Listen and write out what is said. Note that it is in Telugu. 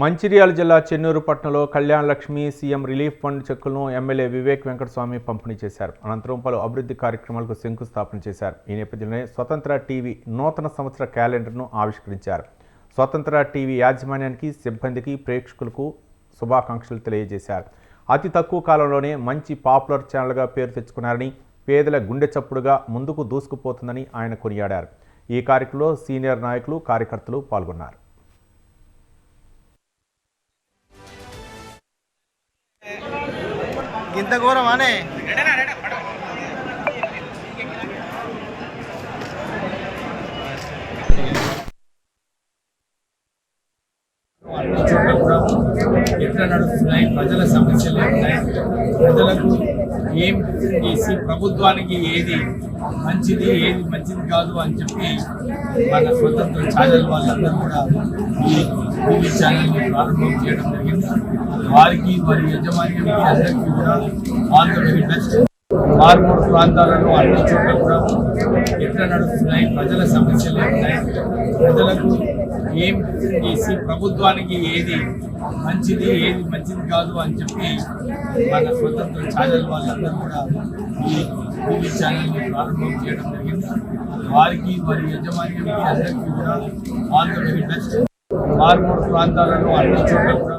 మంచిర్యాల జిల్లా చెన్నూరు పట్టణంలో Kalyana Lakshmi CM relief fund చెక్కులను ఎమ్మెల్యే వివేక్ వెంకటస్వామి పంపిణీ చేశారు. అనంతరం పలు అభివృద్ధి కార్యక్రమాలకు శంకుస్థాపన చేశారు. ఈ నేపథ్యంలోనే స్వతంత్ర టీవీ నూతన సంవత్సర క్యాలెండర్ను ఆవిష్కరించారు. స్వతంత్ర టీవీ యాజమాన్యానికి సిబ్బందికి ప్రేక్షకులకు శుభాకాంక్షలు తెలియజేశారు. అతి తక్కువ కాలంలోనే మంచి పాపులర్ ఛానల్గా పేరు తెచ్చుకున్నారని పేదల గుండె చప్పుడుగా ముందుకు దూసుకుపోతుందని ఆయన కొనియాడారు. ఈ కార్యక్రమంలో సీనియర్ నాయకులు కార్యకర్తలు పాల్గొన్నారు. ఇంత ఘోరమానే అన్ని ఎట్లా నడుస్తున్నాయి? ప్రజల సమస్యలు ఉన్నాయి? ప్రజలకు ఏం చేసి ప్రభుత్వానికి ఏది మంచిది ఏది మంచిది కాదు అని చెప్పి మన స్వతంత్ర ఛానల్ వాళ్ళందరూ కూడా ఈ టీవీ ఛానల్ని ప్రారంభం చేయడం జరిగింది. వారికి వారి యజమాన్యం అందరికీ కూడా ఆల్ ద వెరీ బెస్ట్ మారుమూడు ప్రాంతాలలో అన్ని చోట్ల కూడా ఎట్లా నడుస్తున్నాయి ప్రజల సమస్యలు ఉన్నాయి ప్రజలకు ఏం చేసి ప్రభుత్వానికి ఏది మంచిది ఏది మంచిది కాదు అని చెప్పి మన స్వతంత్ర ఛానల్ వాళ్ళందరూ కూడా ఈ టీవీ ఛానల్ని ప్రారంభం చేయడం జరిగింది వారికి వారి యజమానికి అందరికీ కూడా ఆల్ ద వెరీ బెస్ట్ మారుమూల ప్రాంతాలలో అన్ని చోట్ల కూడా